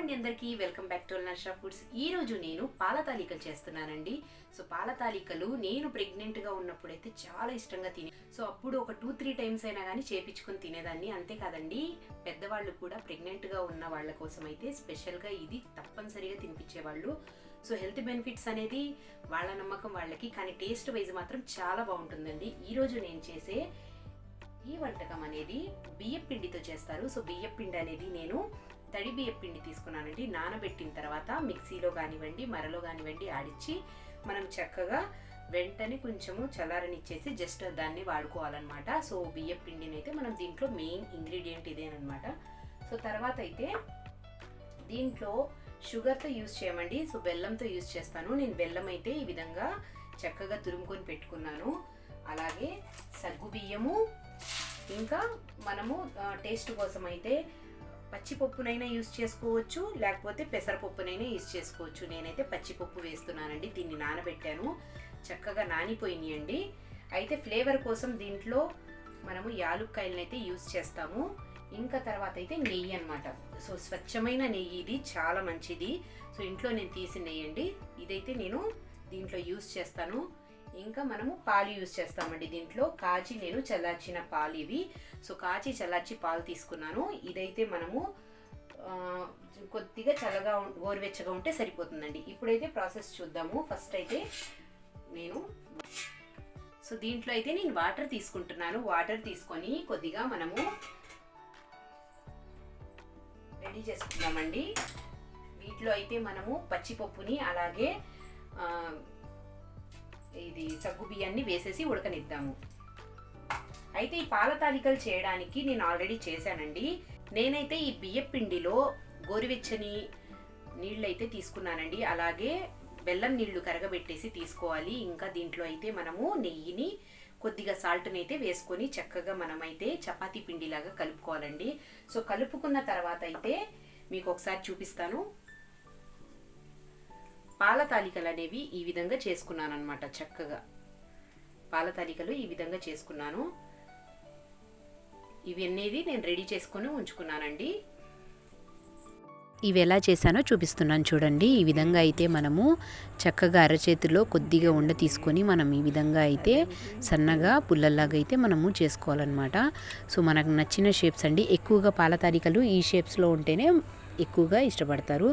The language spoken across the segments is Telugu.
అండి అందరికీ. Welcome back to Narsha Foods. ఈ రోజు నేను పాల తాలికలు చేస్తున్నానండి. సో పాల తాలికలు నేను ప్రెగ్నెంట్గా ఉన్నప్పుడైతే చాలా ఇష్టంగా తినే సో అప్పుడు ఒక టూ త్రీ టైమ్స్ అయినా కానీ చేపించుకొని తినేదాన్ని. అంతేకాదండి పెద్దవాళ్ళు కూడా ప్రెగ్నెంట్గా ఉన్న వాళ్ళ కోసం అయితే స్పెషల్గా ఇది తప్పనిసరిగా తినిపించేవాళ్ళు. సో హెల్త్ బెనిఫిట్స్ అనేది వాళ్ళ నమ్మకం వాళ్ళకి కానీ టేస్ట్ వైజ్ మాత్రం చాలా బాగుంటుందండి. ఈరోజు నేను చేసే ఈ వంటకం అనేది బియ్యపిండితో చేస్తారు. సో బియ్యపిండి అనేది నేను తడి బియ్యం పిండి తీసుకున్నానండి. నానబెట్టిన తర్వాత మిక్సీలో కానివ్వండి మరలో కానివ్వండి ఆడిచ్చి మనం చక్కగా వెంటనే కొంచెము చల్లారనిచ్చేసి జస్ట్ దాన్ని వాడుకోవాలన్నమాట. సో బియ్య పిండిని అయితే మనం దీంట్లో మెయిన్ ఇంగ్రీడియంట్ ఇదేనమాట సో తర్వాత అయితే దీంట్లో షుగర్తో యూస్ చేయమండి. సో బెల్లంతో యూస్ చేస్తాను. నేను బెల్లం అయితే ఈ విధంగా చక్కగా తురుముకొని పెట్టుకున్నాను. అలాగే సగ్గు బియ్యము ఇంకా మనము టేస్ట్ కోసం అయితే పచ్చిపప్పునైనా యూస్ చేసుకోవచ్చు లేకపోతే పెసరపప్పునైనా యూస్ చేసుకోవచ్చు. నేనైతే పచ్చిపప్పు వేస్తున్నానండి దీన్ని నానబెట్టాను. చక్కగా నానిపోయినాయండి. అయితే ఫ్లేవర్ కోసం దీంట్లో మనము యాలుక్కాయలను అయితే యూస్ చేస్తాము. ఇంకా తర్వాత అయితే నెయ్యి అనమాట సో స్వచ్ఛమైన నెయ్యి ఇది చాలా మంచిది. సో ఇంట్లో నేను తీసిన నెయ్యి అండి. ఇదైతే నేను దీంట్లో యూస్ చేస్తాను. ఇంకా మనము పాలు యూస్ చేస్తామండి. దీంట్లో కాచి నేను చల్లార్చిన పాలు ఇవి. సో కాచి చల్లార్చి పాలు తీసుకున్నాను. ఇదైతే మనము కొద్దిగా చల్లగా గోరువెచ్చగా ఉంటే సరిపోతుందండి. ఇప్పుడైతే ప్రాసెస్ చూద్దాము. ఫస్ట్ అయితే నేను సో దీంట్లో అయితే నేను వాటర్ తీసుకుంటున్నాను. వాటర్ తీసుకొని కొద్దిగా మనము రెడీ చేసుకుందామండి. వీటిలో అయితే మనము పచ్చిపప్పుని అలాగే ఇది సగ్గు బియ్యాన్ని వేసేసి ఉడకనిద్దాము. అయితే ఈ పాల తాలికలు చేయడానికి నేను ఆల్రెడీ చేశానండి. నేనైతే ఈ బియ్య పిండిలో గోరువెచ్చని నీళ్ళు అయితే తీసుకున్నానండి. అలాగే బెల్లం నీళ్ళు కరగబెట్టేసి తీసుకోవాలి. ఇంకా దీంట్లో అయితే మనము నెయ్యిని కొద్దిగా సాల్ట్ని అయితే వేసుకొని చక్కగా మనమైతే చపాతీ పిండిలాగా కలుపుకోవాలండి. సో కలుపుకున్న తర్వాత అయితే మీకు ఒకసారి చూపిస్తాను. పాల తాలికలు అనేవి ఈ విధంగా చేసుకున్నాను అనమాట చక్కగా. పాల తాలికలు ఈ విధంగా చేసుకున్నాను. ఇవి అనేది నేను రెడీ చేసుకొని ఉంచుకున్నానండి. ఇవి ఎలా చేశానో చూపిస్తున్నాను చూడండి. ఈ విధంగా అయితే మనము చక్కగా అరచేతిలో కొద్దిగా ఉండ తీసుకొని మనం ఈ విధంగా అయితే సన్నగా పుల్లల్లాగా అయితే మనము చేసుకోవాలన్నమాట. సో మనకు నచ్చిన షేప్స్ అండి. ఎక్కువగా పాల తాలికలు ఈ షేప్స్లో ఉంటేనే ఎక్కువగా ఇష్టపడతారు.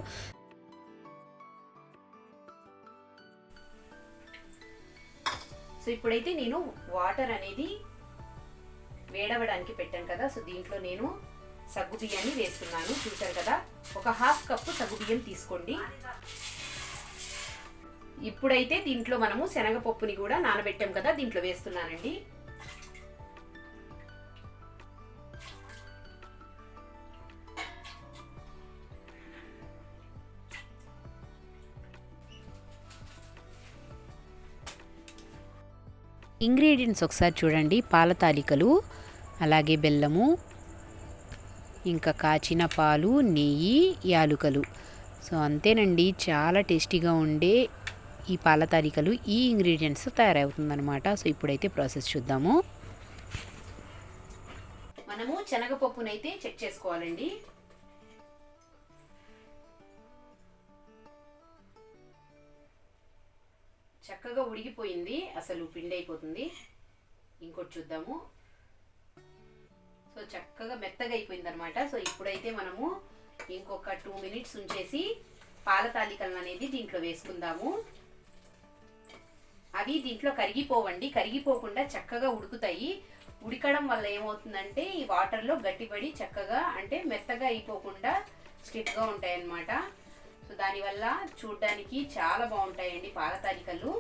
సో ఇప్పుడైతే నేను వాటర్ అనేది వేడవడానికి పెట్టాను కదా సో దీంట్లో నేను సగ్గు బియ్యాన్ని వేస్తున్నాను చూసారు కదా ఒక హాఫ్ కప్పు సగ్గు బియ్యం తీసుకోండి. ఇప్పుడైతే దీంట్లో మనము శనగపప్పుని కూడా నానబెట్టాం కదా దీంట్లో వేస్తున్నానండి. ఇంగ్రీడియంట్స్ ఒకసారి చూడండి. పాల తాలికలు అలాగే బెల్లము ఇంకా కాచిన పాలు నెయ్యి యాలుకలు. సో అంతేనండి. చాలా టేస్టీగా ఉండే ఈ పాల తాలికలు ఈ ఇంగ్రీడియంట్స్ తయారవుతుందన్నమాట. సో ఇప్పుడైతే ప్రాసెస్ చూద్దాము. మనము శనగపప్పునైతే చెక్ చేసుకోవాలండి. చక్కగా ఉడికిపోయింది. అసలు పిండి అయిపోతుంది ఇంకోటి చూద్దాము. సో చక్కగా మెత్తగా అయిపోయింది అనమాట సో ఇప్పుడైతే మనము ఇంకొక టూ మినిట్స్ ఉంచేసి పాల తాలికలను అనేది దీంట్లో వేసుకుందాము. అవి దీంట్లో కరిగిపోవండి. కరిగిపోకుండా చక్కగా ఉడుకుతాయి. ఉడకడం వల్ల ఏమవుతుందంటే ఈ వాటర్లో గట్టిపడి చక్కగా అంటే మెత్తగా అయిపోకుండా స్టిఫ్గా ఉంటాయన్నమాట. సో దానివల్ల చూడ్డానికి చాలా బాగుంటాయండి పాల తాలికలు.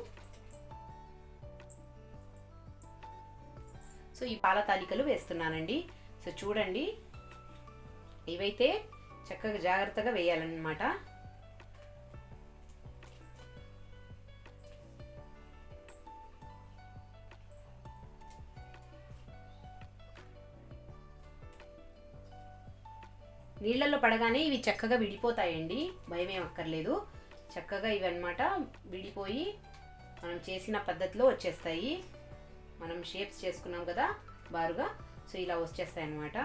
సో ఈ పాల తాలికలు వేస్తున్నానండి. సో చూడండి. ఇవైతే చక్కగా జాగ్రత్తగా వేయాలన్నమాట. నీళ్ళల్లో పడగానే ఇవి చక్కగా విడిపోతాయండి. భయం ఏం అక్కర్లేదు. చక్కగా ఇవి అన్నమాట విడిపోయి మనం చేసిన పద్ధతిలో వచ్చేస్తాయి. మనం షేప్స్ చేసుకున్నాం కదా బారుగా? సో ఇలా వచ్చేస్తాయి అన్నమాట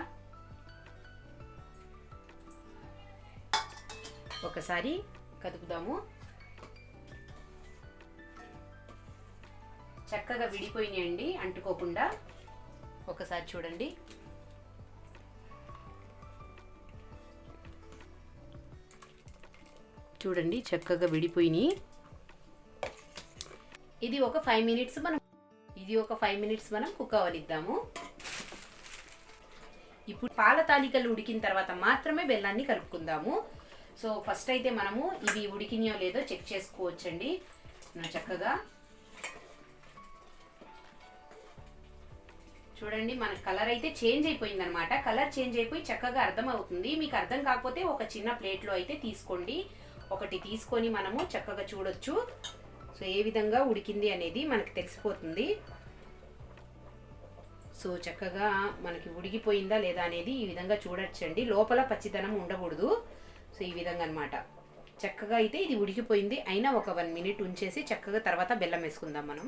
ఒకసారి కదుపుదాము. చక్కగా విడిపోయినాయండి అంటుకోకుండా. ఒకసారి చూడండి. చూడండి చక్కగా విడిపోయినాయి. ఇది ఒక ఫైవ్ మినిట్స్ మనం ఇది ఒక ఫైవ్ మినిట్స్ మనం కుక్ అవనిద్దాము. ఇప్పుడు పాల తాలికలు ఉడికిన తర్వాత మాత్రమే బెల్లాన్ని కలుపుకుందాము. సో ఫస్ట్ అయితే మనము ఇవి ఉడికినాయో లేదో చెక్ చేసుకోవచ్చండి. చక్కగా. చూడండి మన కలర్ అయితే చేంజ్ అయిపోయింది అనమాట కలర్ చేంజ్ అయిపోయి చక్కగా అర్థమవుతుంది మీకు అర్థం కాకపోతే ఒక చిన్న ప్లేట్లో అయితే తీసుకోండి. ఒకటి తీసుకొని మనము చక్కగా చూడొచ్చు. సో ఏ విధంగా ఉడికింది అనేది మనకు తెలిసిపోతుంది. సో చక్కగా మనకి ఉడిగిపోయిందా లేదా అనేది ఈ విధంగా చూడొచ్చండి. లోపల పచ్చిదనం ఉండకూడదు. సో ఈ విధంగా అనమాట చక్కగా అయితే ఇది ఉడికిపోయింది. అయినా ఒక వన్ మినిట్ ఉంచేసి చక్కగా తర్వాత బెల్లం వేసుకుందాం మనం.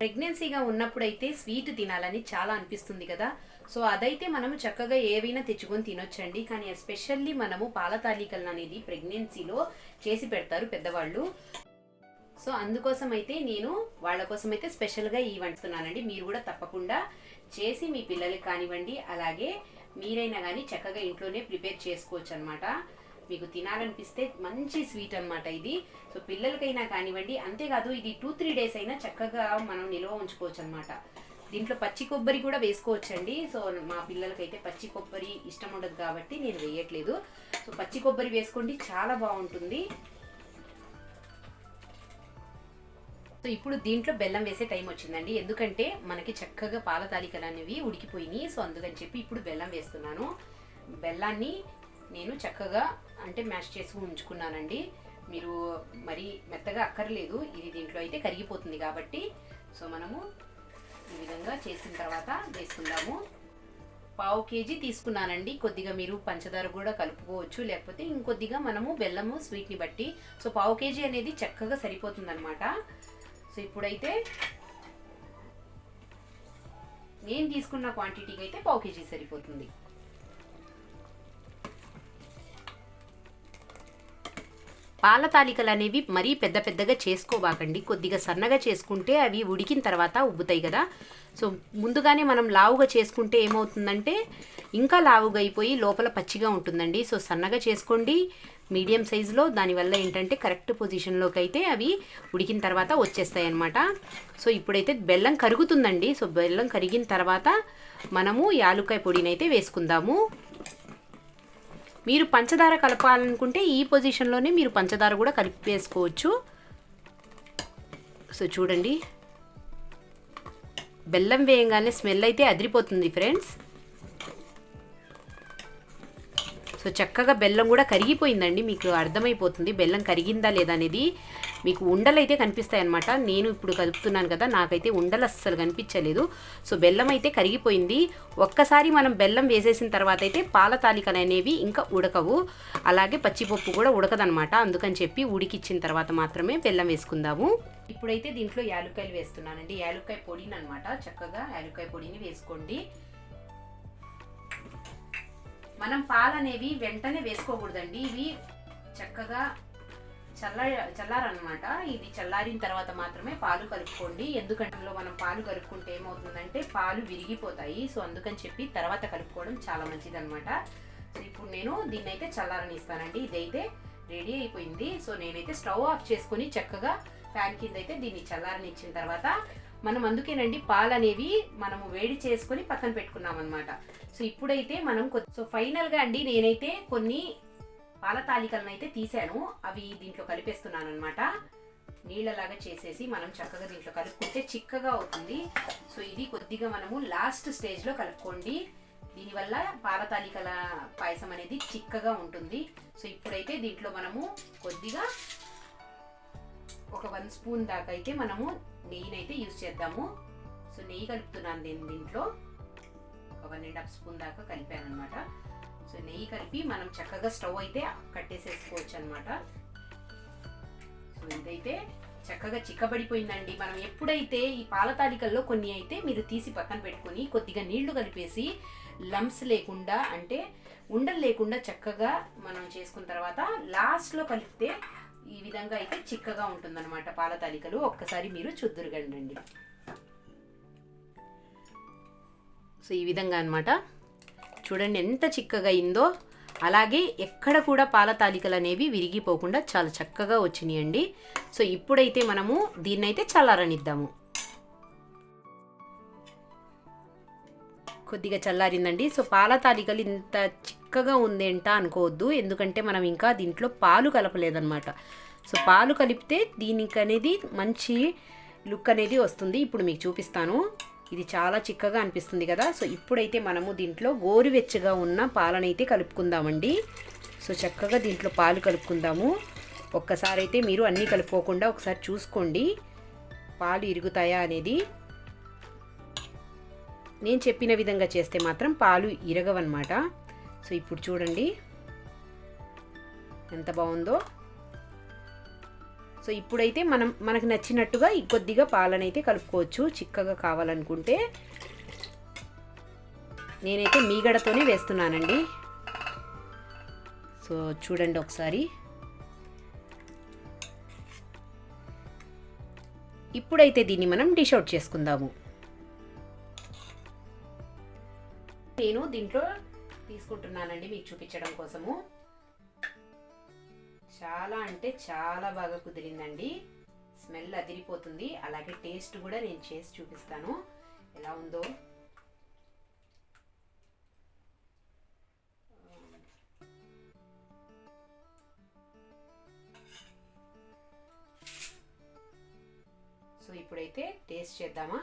ప్రెగ్నెన్సీగా ఉన్నప్పుడైతే స్వీట్ తినాలని చాలా అనిపిస్తుంది కదా. సో అదైతే మనము చక్కగా ఏవైనా తెచ్చుకొని తినొచ్చండి. కానీ ఎస్పెషల్లీ మనము పాలతాలికల్ని అనేది ప్రెగ్నెన్సీలో చేసి పెడతారు పెద్దవాళ్ళు. సో అందుకోసం అయితే నేను వాళ్ళ కోసం అయితే స్పెషల్గా ఈ వండుతున్నానండి మీరు కూడా తప్పకుండా చేసి మీ పిల్లలకి కానివ్వండి అలాగే మీరైనా కానీ చక్కగా ఇంట్లోనే ప్రిపేర్ చేసుకోవచ్చు అనమాట మీకు తినాలనిపిస్తే మంచి స్వీట్ అన్నమాట ఇది. సో పిల్లలకైనా కానివ్వండి అంతేకాదు ఇది టూ త్రీ డేస్ అయినా చక్కగా మనం నిల్వ ఉంచుకోవచ్చు అనమాట దీంట్లో పచ్చి కొబ్బరి కూడా వేసుకోవచ్చండి. సో మా పిల్లలకైతే పచ్చి కొబ్బరి ఇష్టం ఉండదు కాబట్టి నేను వేయట్లేదు. సో పచ్చి కొబ్బరి వేసుకోండి చాలా బాగుంటుంది. సో ఇప్పుడు దీంట్లో బెల్లం వేసే టైం వచ్చిందండి. ఎందుకంటే మనకి చక్కగా పాల తాలికలు అనేవి ఉడికిపోయినాయి. సో అందుకని చెప్పి ఇప్పుడు బెల్లం వేస్తున్నాను. బెల్లాన్ని నేను చక్కగా అంటే మ్యాష్ చేసి ఉంచుకున్నానండి. మీరు మరి మెత్తగా అక్కర్లేదు. ఇది దీంట్లో అయితే కరిగిపోతుంది కాబట్టి. సో మనము ఈ విధంగా చేసిన తర్వాత వేసుకుందాము. పావు కేజీ తీసుకున్నానండి. కొద్దిగా మీరు పంచదార కూడా కలుపుకోవచ్చు. లేకపోతే ఇంకొద్దిగా మనము బెల్లము స్వీట్ని బట్టి. సో పావు కేజీ అనేది చక్కగా సరిపోతుంది సో ఇప్పుడైతే నేను తీసుకున్న క్వాంటిటీకి అయితే పావు కేజీ సరిపోతుంది. పాల తాలికలు అనేవి మరీ పెద్ద పెద్దగా చేసుకోబాకండి కొద్దిగా సన్నగా చేసుకుంటే అవి ఉడికిన తర్వాత ఉబ్బుతాయి కదా. సో ముందుగానే మనం లావుగా చేసుకుంటే ఏమవుతుందంటే ఇంకా లావుగా అయిపోయి లోపల పచ్చిగా ఉంటుందండి. సో సన్నగా చేసుకోండి. మీడియం సైజులో దానివల్ల ఏంటంటే కరెక్ట్ పొజిషన్లోకి అయితే అవి ఉడికిన తర్వాత వచ్చేస్తాయి అన్నమాట సో ఇప్పుడైతే బెల్లం కరుగుతుందండి. సో బెల్లం కరిగిన తర్వాత మనము యాలుక్కాయ పొడినైతే వేసుకుందాము. మీరు పంచదార కలపాలనుకుంటే ఈ పొజిషన్లోనే మీరు పంచదార కూడా కలిపి వేసుకోవచ్చు సో చూడండి. బెల్లం వేయంగానే స్మెల్ అయితే అదిరిపోతుంది ఫ్రెండ్స్ సో చక్కగా బెల్లం కూడా కరిగిపోయిందండి. మీకు అర్థమైపోతుంది బెల్లం కరిగిందా లేదా అనేది. మీకు ఉండలు అయితే కనిపిస్తాయి అనమాట నేను ఇప్పుడు కలుపుతున్నాను కదా నాకైతే ఉండలు అస్సలు కనిపించలేదు. సో బెల్లం అయితే కరిగిపోయింది. ఒక్కసారి మనం బెల్లం వేసేసిన తర్వాత అయితే పాల తాలికలు అనేవి ఇంకా ఉడకవు. అలాగే పచ్చిపప్పు కూడా ఉడకదనమాట అందుకని చెప్పి ఉడికిచ్చిన తర్వాత మాత్రమే బెల్లం వేసుకుందాము. ఇప్పుడైతే దీంట్లో యాలుక్కాయలు వేస్తున్నానండి. యాలుక్కాయ పొడిని అనమాట చక్కగా యాలుక్కాయ పొడిని వేసుకోండి. మనం పాలు అనేవి వెంటనే వేసుకోకూడదండి. ఇవి చక్కగా చల్ల చల్లారనమాట ఇది చల్లారిన తర్వాత మాత్రమే పాలు కలుపుకోండి. ఎందుకంటే మనం పాలు కలుపుకుంటే ఏమవుతుందంటే పాలు విరిగిపోతాయి. సో అందుకని చెప్పి తర్వాత కలుపుకోవడం చాలా మంచిది అనమాట సో ఇప్పుడు నేను దీన్ని అయితే చల్లారనిస్తానండి. ఇదైతే రెడీ అయిపోయింది. సో నేనైతే స్టవ్ ఆఫ్ చేసుకొని చక్కగా ఫ్యాన్ కింద అయితే దీన్ని చల్లారనిచ్చిన తర్వాత మనం అందుకేనండి పాలు అనేవి మనము వేడి చేసుకొని పక్కన పెట్టుకున్నాం అనమాట సో ఇప్పుడైతే మనం సో ఫైనల్గా అండి నేనైతే కొన్ని పాల తాలికలను అయితే తీసాను అవి దీంట్లో కలిపేస్తున్నాను అనమాట నీళ్ళలాగా చేసేసి మనం చక్కగా దీంట్లో కలుపుకుంటే చిక్కగా అవుతుంది. సో ఇది కొద్దిగా మనము లాస్ట్ స్టేజ్లో కలుపుకోండి. దీనివల్ల పాలతాలికల పాయసం అనేది చిక్కగా ఉంటుంది. సో ఇప్పుడైతే దీంట్లో మనము కొద్దిగా ఒక వన్ స్పూన్ దాకా అయితే మనము నెయ్యినైతే యూజ్ చేద్దాము. సో నెయ్యి కలుపుతున్నాను నేను దీంట్లో. ఒక వన్ అండ్ హాఫ్ స్పూన్ దాకా కలిపాను అనమాట సో నెయ్యి కలిపి మనం చక్కగా స్టవ్ అయితే కట్టేసేసుకోవచ్చు అనమాట సో ఇదైతే చక్కగా చిక్కబడిపోయిందండి. మనం ఎప్పుడైతే ఈ పాల తాలికల్లో కొన్ని అయితే మీరు తీసి పక్కన పెట్టుకొని కొద్దిగా నీళ్ళు కలిపేసి లమ్స్ లేకుండా అంటే ఉండలు లేకుండా చక్కగా మనం చేసుకున్న తర్వాత లాస్ట్లో కలిపితే ఈ విధంగా అయితే చిక్కగా ఉంటుందన్నమాట పాల తాలికలు. ఒక్కసారి మీరు చుద్దురుగండి సో ఈ విధంగా అనమాట చూడండి ఎంత చిక్కగా అయిందో. అలాగే ఎక్కడ కూడా పాల తాలికలు అనేవి విరిగిపోకుండా చాలా చక్కగా వచ్చినాయండి. సో ఇప్పుడైతే మనము దీన్నైతే చల్లారనిద్దాము. కొద్దిగా చల్లారిందండి. సో పాల తాలికలు ఇంత చిక్కగా ఉందేంట అనుకోవద్దు. ఎందుకంటే మనం ఇంకా దీంట్లో పాలు కలపలేదన్నమాట. సో పాలు కలిపితే దీనికి అనేది మంచి లుక్ అనేది వస్తుంది. ఇప్పుడు మీకు చూపిస్తాను. ఇది చాలా చిక్కగా అనిపిస్తుంది కదా. సో ఇప్పుడైతే మనము దీంట్లో గోరువెచ్చగా ఉన్న పాలనైతే కలుపుకుందామండి. సో చక్కగా దీంట్లో పాలు కలుపుకుందాము. ఒక్కసారి అయితే మీరు అన్నీ కలుపుకోకుండా ఒకసారి చూసుకోండి. పాలు ఇరుగుతాయా అనేది. నేను చెప్పిన విధంగా చేస్తే మాత్రం పాలు ఇరగవన్నమాట. సో ఇప్పుడు చూడండి. ఎంత బాగుందో. సో ఇప్పుడైతే మనం మనకు నచ్చినట్టుగా కొద్దిగా పాలనైతే కలుపుకోవచ్చు. చిక్కగా కావాలనుకుంటే నేనైతే మీగడతోనే వేస్తున్నానండి. సో చూడండి ఒకసారి. ఇప్పుడైతే దీన్ని మనం డిష్ అవుట్ చేసుకుందాము. నేను దీంట్లో తీసుకుంటున్నానండి మీకు చూపించడం కోసము. చాలా అంటే చాలా బాగా కుదిరిందండి. స్మెల్ అదిరిపోతుంది. అలాగే టేస్ట్ కూడా నేను చేసి చూపిస్తాను. ఎలా ఉందో. సో ఇప్పుడైతే టేస్ట్ చేద్దామా?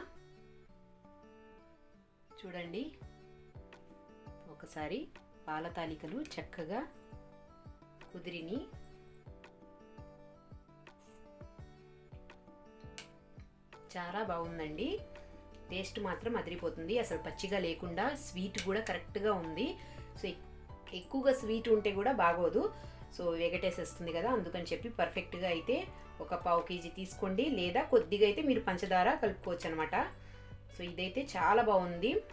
చూడండి. ఒకసారి పాల తాలికలు చక్కగా కుదిరిని. చాలా బాగుందండి. టేస్ట్ మాత్రం అదిరిపోతుంది. అసలు పచ్చిగా లేకుండా స్వీట్ కూడా కరెక్ట్గా ఉంది. సో ఎక్- ఎక్కువగా స్వీట్ ఉంటే కూడా బాగోదు. సో వెగటేసేస్తుంది కదా అందుకని చెప్పి పర్ఫెక్ట్గా అయితే ఒక పావు కేజీ తీసుకోండి. లేదా కొద్దిగా అయితే మీరు పంచదార కలుపుకోవచ్చు అనమాట సో ఇదైతే చాలా బాగుంది.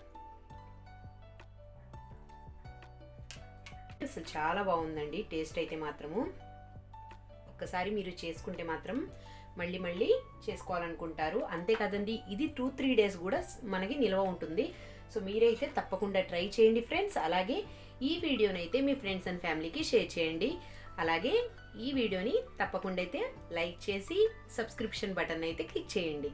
అసలు చాలా బాగుందండి. టేస్ట్ అయితే మాత్రము. ఒక్కసారి మీరు చేసుకుంటే మాత్రం మళ్ళీ మళ్ళీ చేసుకోవాలనుకుంటారు. అంతేకాదండి ఇది టూ త్రీ డేస్ కూడా మనకి నిల్వ ఉంటుంది. సో మీరైతే తప్పకుండా ట్రై చేయండి ఫ్రెండ్స్. అలాగే ఈ వీడియోనైతే మీ ఫ్రెండ్స్ అండ్ ఫ్యామిలీకి షేర్ చేయండి. అలాగే ఈ వీడియోని తప్పకుండా అయితే లైక్ చేసి సబ్స్క్రిప్షన్ బటన్ అయితే క్లిక్ చేయండి.